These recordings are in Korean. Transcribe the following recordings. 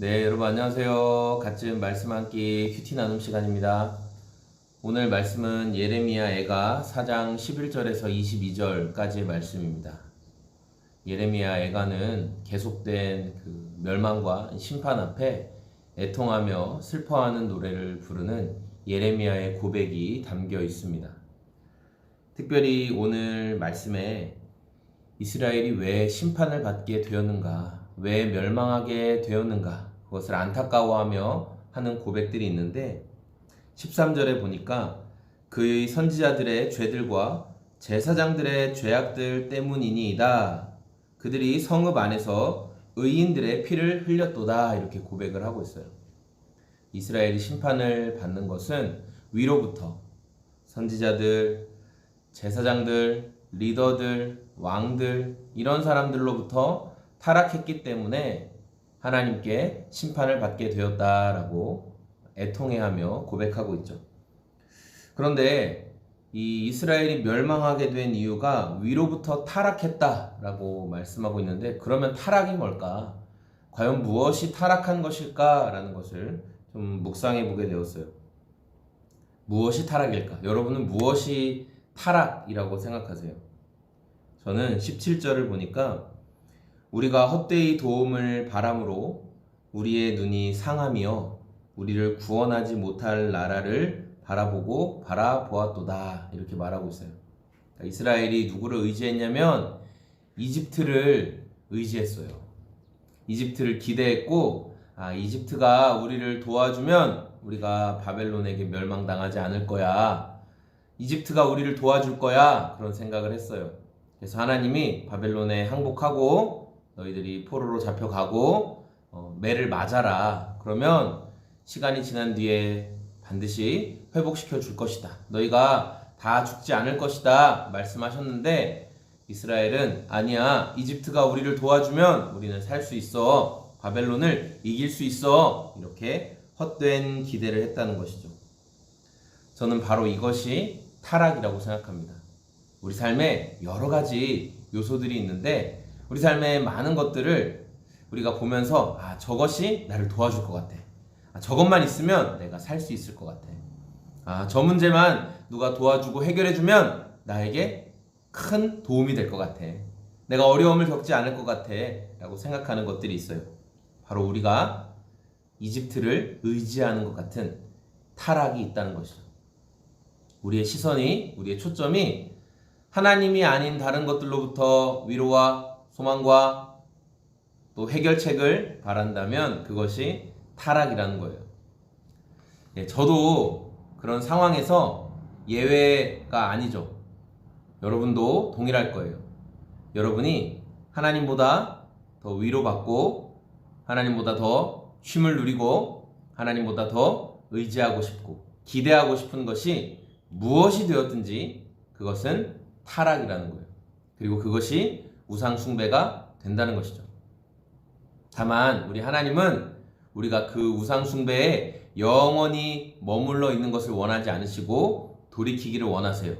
네, 여러분 안녕하세요. 같은 말씀 한 끼 큐티 나눔 시간입니다. 오늘 말씀은 예레미야 애가 4장 11절에서 22절까지의 말씀입니다. 예레미야 애가는 계속된 그 멸망과 심판 앞에 애통하며 슬퍼하는 노래를 부르는 예레미야의 고백이 담겨 있습니다. 특별히 오늘 말씀에 이스라엘이 왜 심판을 받게 되었는가, 왜 멸망하게 되었는가, 그것을 안타까워하며 하는 고백들이 있는데, 13절에 보니까 그의 선지자들의 죄들과 제사장들의 죄악들 때문이니이다. 그들이 성읍 안에서 의인들의 피를 흘렸도다. 이렇게 고백을 하고 있어요. 이스라엘이 심판을 받는 것은 위로부터 선지자들, 제사장들, 리더들, 왕들, 이런 사람들로부터 타락했기 때문에 하나님께 심판을 받게 되었다라고 애통해하며 고백하고 있죠. 그런데 이 이스라엘이 멸망하게 된 이유가 위로부터 타락했다라고 말씀하고 있는데 그러면 타락이 뭘까? 과연 무엇이 타락한 것일까라는 것을 좀 묵상해 보게 되었어요. 무엇이 타락일까? 여러분은 무엇이 타락이라고 생각하세요? 저는 17절을 보니까 우리가 헛되이 도움을 바람으로 우리의 눈이 상하며 우리를 구원하지 못할 나라를 바라보고 바라보았도다 이렇게 말하고 있어요. 그러니까 이스라엘이 누구를 의지했냐면 이집트를 의지했어요. 이집트를 기대했고 아 이집트가 우리를 도와주면 우리가 바벨론에게 멸망당하지 않을 거야. 이집트가 우리를 도와줄 거야. 그런 생각을 했어요. 그래서 하나님이 바벨론에 항복하고 너희들이 포로로 잡혀가고 어, 매를 맞아라. 그러면 시간이 지난 뒤에 반드시 회복시켜 줄 것이다. 너희가 다 죽지 않을 것이다. 말씀하셨는데 이스라엘은 아니야. 이집트가 우리를 도와주면 우리는 살 수 있어. 바벨론을 이길 수 있어. 이렇게 헛된 기대를 했다는 것이죠. 저는 바로 이것이 타락이라고 생각합니다. 우리 삶에 여러 가지 요소들이 있는데 우리 삶의 많은 것들을 우리가 보면서 아 저것이 나를 도와줄 것 같아. 아, 저것만 있으면 내가 살 수 있을 것 같아. 아 저 문제만 누가 도와주고 해결해주면 나에게 큰 도움이 될 것 같아. 내가 어려움을 겪지 않을 것 같아.라고 생각하는 것들이 있어요. 바로 우리가 이집트를 의지하는 것 같은 타락이 있다는 것이죠. 우리의 시선이, 우리의 초점이 하나님이 아닌 다른 것들로부터 위로와 소망과 또 해결책을 바란다면 그것이 타락이라는 거예요. 예, 저도 그런 상황에서 예외가 아니죠. 여러분도 동일할 거예요. 여러분이 하나님보다 더 위로받고 하나님보다 더 쉼을 누리고 하나님보다 더 의지하고 싶고 기대하고 싶은 것이 무엇이 되었든지 그것은 타락이라는 거예요. 그리고 그것이 우상숭배가 된다는 것이죠. 다만 우리 하나님은 우리가 그 우상숭배에 영원히 머물러 있는 것을 원하지 않으시고 돌이키기를 원하세요.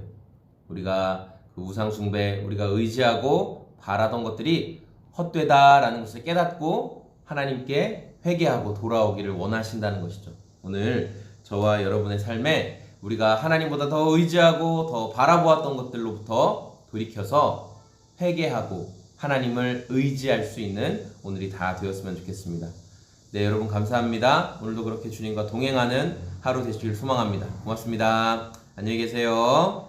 우리가 그 우상숭배, 우리가 의지하고 바라던 것들이 헛되다라는 것을 깨닫고 하나님께 회개하고 돌아오기를 원하신다는 것이죠. 오늘 저와 여러분의 삶에 우리가 하나님보다 더 의지하고 더 바라보았던 것들로부터 돌이켜서 회개하고 하나님을 의지할 수 있는 오늘이 다 되었으면 좋겠습니다. 네, 여러분 감사합니다. 오늘도 그렇게 주님과 동행하는 하루 되시길 소망합니다. 고맙습니다. 안녕히 계세요.